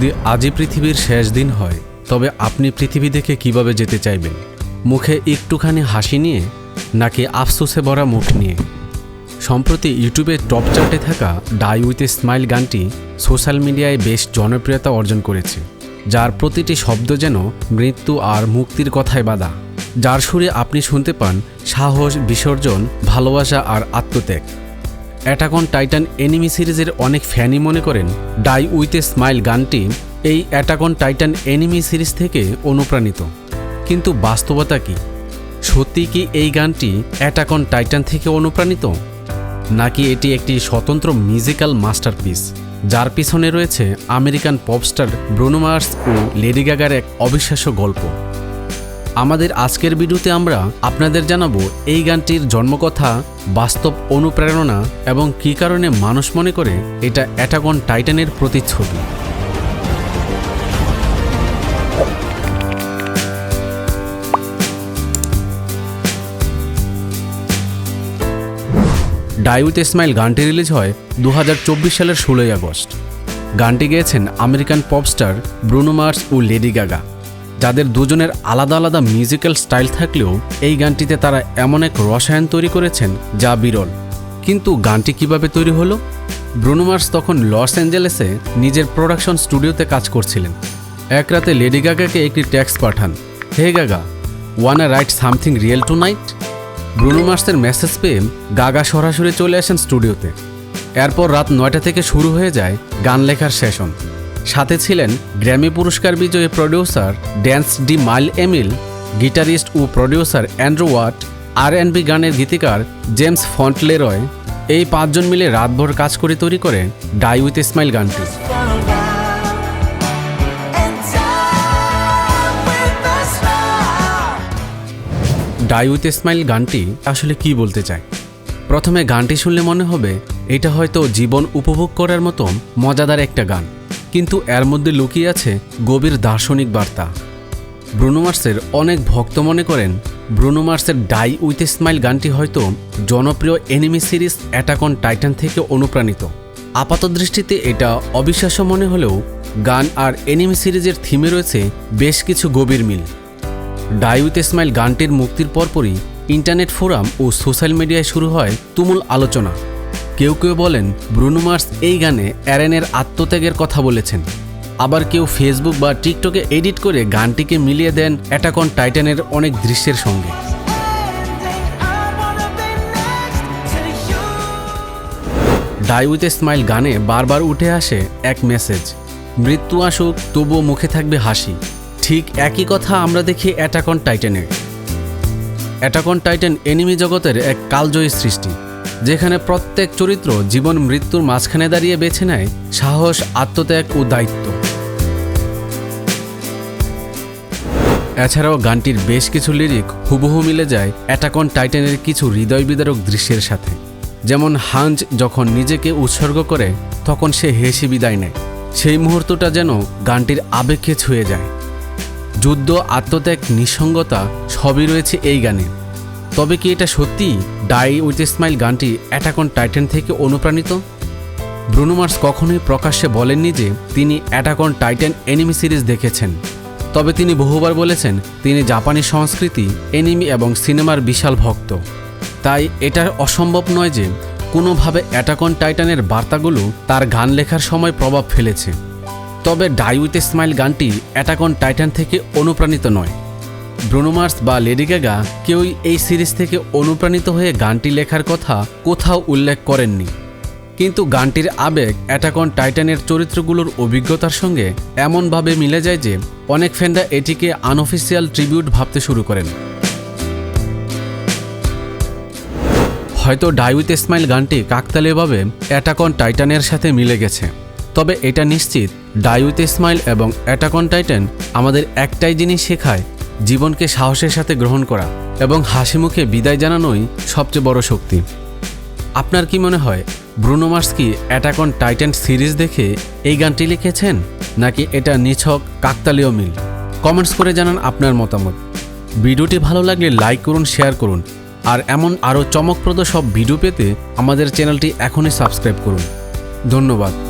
যদি আজই পৃথিবীর শেষ দিন হয়, তবে আপনি পৃথিবী দেখে কীভাবে যেতে চাইবেন? মুখে একটুখানি হাসি নিয়ে, নাকি আফসোসে ভরা মুখ নিয়ে? সম্প্রতি ইউটিউবে টপ চার্টে থাকা ডাই উইথ এ স্মাইল গানটি সোশ্যাল মিডিয়ায় বেশ জনপ্রিয়তা অর্জন করেছে, যার প্রতিটি শব্দ যেন মৃত্যু আর মুক্তির কথায় বাধা। যার সুরে আপনি শুনতে পান সাহস, বিসর্জন, ভালোবাসা আর আত্মত্যাগ। অ্যাটাকন টাইটান এনিমি সিরিজের অনেক ফ্যানই মনে করেন ডাই উইথ এ স্মাইল গানটি এই অ্যাটাকন টাইটান এনিমি সিরিজ থেকে অনুপ্রাণিত। কিন্তু বাস্তবতা কি? সত্যি কি এই গানটি অ্যাটাকন টাইটান থেকে অনুপ্রাণিত? নাকি এটি একটি স্বতন্ত্র মিউজিক্যাল মাস্টারপিস যার পিছনে রয়েছে আমেরিকান পপস্টার ব্রুনোমার্স ও লেডি গাগার এক অবিশ্বাস্য গল্প? আমাদের আজকের ভিডিওতে আমরা আপনাদের জানাব এই গানটির জন্মকথা, বাস্তব অনুপ্রেরণা এবং কী কারণে মানুষ মনে করে এটা অ্যাটাগন টাইটানের প্রতিচ্ছবি। ডাই উইথ স্মাইল গানটি রিলিজ হয় দু হাজার চব্বিশ সালের ষোলোই আগস্ট। গানটি গেয়েছেন আমেরিকান পপস্টার ব্রুনো মার্স ও লেডি গাগা। যাদের দুজনের আলাদা আলাদা মিউজিক্যাল স্টাইল থাকলেও এই গানটিতে তারা এমন এক রসায়ন তৈরি করেছেন যা বিরল। কিন্তু গানটি কীভাবে তৈরি হলো? ব্রুনোমার্স তখন লস অ্যাঞ্জেলেসে নিজের প্রোডাকশন স্টুডিওতে কাজ করছিলেন। এক রাতে লেডি গাগাকে একটি ট্যাক্স পাঠান, hey Gaga want write something real tonight ব্রুনোমার্সের message পেয়ে গাগা সরাসরি চলে আসেন স্টুডিওতে। এরপর রাত নয়টা থেকে শুরু হয়ে যায় গান লেখার সেশন সাথে ছিলেন গ্র্যামি পুরস্কার বিজয়ী producer Dernst D'Mile Emile, guitarist O producer Andrew Watt R and B গানের গীতিকার জেমস ফন্টলেরয়। এই পাঁচজন মিলে রাতভর কাজ করে তৈরি করে ডাই উইথ স্মাইল গানটি। ডাই উইথ স্মাইল গানটি আসলে কি বলতে চায়? প্রথমে গানটি শুনলে মনে হবে, এটা হয়তো জীবন উপভোগ করার মতো মজাদার একটা গান। কিন্তু এর মধ্যে লুকিয়ে আছে গভীর দার্শনিক বার্তা। ব্রুনো মার্সের অনেক ভক্ত মনে করেন, ব্রুনো মার্সের ডাই উইথ স্মাইল গানটি হয়তো জনপ্রিয় এনিমি সিরিজ অ্যাটাকন টাইটান থেকে অনুপ্রাণিত। আপাত দৃষ্টিতে এটা অবিশ্বাস্য মনে হলেও গান আর এনিমি সিরিজের থিমে রয়েছে বেশ কিছু গভীর মিল। ডাই উইথ স্মাইল গানটির মুক্তির পরপরই ইন্টারনেট ফোরাম ও সোশ্যাল মিডিয়ায় শুরু হয় তুমুল আলোচনা। কেউ কেউ বলেন, ব্রুনো মার্স এই গানে অ্যারেনের আত্মত্যাগের কথা বলেছেন। আবার কেউ ফেসবুক বা টিকটকে এডিট করে গানটিকে মিলিয়ে দেন অ্যাটাকন টাইটানের অনেক দৃশ্যের সঙ্গে। ডাই উইথ এ স্মাইল গানে বারবার উঠে আসে এক মেসেজ। মৃত্যু আসুক, তবুও মুখে থাকবে হাসি। ঠিক একই কথা আমরা দেখি অ্যাটাকন টাইটানের। অ্যাটাকন টাইটান এনিমি জগতের এক কালজয়ী সৃষ্টি। যেখানে প্রত্যেক চরিত্র জীবন মৃত্যুর মাঝখানে দাঁড়িয়ে বেছে নেয় সাহস, আত্মত্যাগ ও দায়িত্ব। এছাড়াও গানটির বেশ কিছু লিরিক হুবহু মিলে যায় অ্যাটাকন টাইটানের কিছু হৃদয় বিদারক দৃশ্যের সাথে। যেমন হাঞ্জ যখন নিজেকে উৎসর্গ করে, তখন সে হেসে বিদায় নেয়। সেই মুহূর্তটা যেন গানটির আবেগকে ছুঁয়ে যায়। যুদ্ধ, আত্মত্যাগ, নিঃসঙ্গতা সবই রয়েছে এই গানে। তবে কি এটা সত্যি? ডাই উইথ স্মাইল গানটি অ্যাটাকন টাইটান থেকে অনুপ্রাণিত? ব্রুনো মার্স কখনোই প্রকাশ্যে বলেননি যে তিনি অ্যাটাকন টাইটান এনিমি সিরিজ দেখেছেন। তবে তিনি বহুবার বলেছেন তিনি জাপানি সংস্কৃতি এনিমি এবং সিনেমার বিশাল ভক্ত। তাই এটা অসম্ভব নয় যে কোনোভাবে অ্যাটাকন টাইটানের বার্তাগুলো তার গান লেখার সময় প্রভাব ফেলেছে। তবে ডাই উইথ স্মাইল গানটি অ্যাটাকন টাইটান থেকে অনুপ্রাণিত নয়। ব্রুনোমার্স বা লেডি কেউই এই সিরিজ থেকে অনুপ্রাণিত হয়ে গানটি লেখার কথা কোথাও উল্লেখ করেননি। কিন্তু গানটির আবেগ অ্যাটাকন টাইটানের চরিত্রগুলোর অভিজ্ঞতার সঙ্গে এমনভাবে মিলে যায় যে অনেক ফ্যানরা এটিকে আনঅফিসিয়াল ট্রিবিউট ভাবতে শুরু করেন। হয়তো ডাই উইথ স্মাইল গানটি কাকতালীয়ভাবে অ্যাটাকন টাইটানের সাথে মিলে গেছে। তবে এটা নিশ্চিত ডাই উইথ স্মাইল এবং অ্যাটাকন টাইটান আমাদের একটাই জিনিস শেখায় জীবনকে সাহসের সাথে গ্রহণ করা এবং হাসি মুখে বিদায় জানানোই সবচেয়ে বড় শক্তি। আপনার কি মনে হয়, ব্রুনো মার্স কি অ্যাটাকন টাইটান সিরিজ দেখে এই গানটি লিখেছেন, নাকি এটা নিছক কাকতালীয় মিল? কমেন্টস করে জানান আপনার মতামত। ভিডিওটি ভালো লাগলে লাইক করুন, শেয়ার করুন, আর এমন আরও চমকপ্রদ সব ভিডিও পেতে আমাদের চ্যানেলটি এখনই সাবস্ক্রাইব করুন। ধন্যবাদ।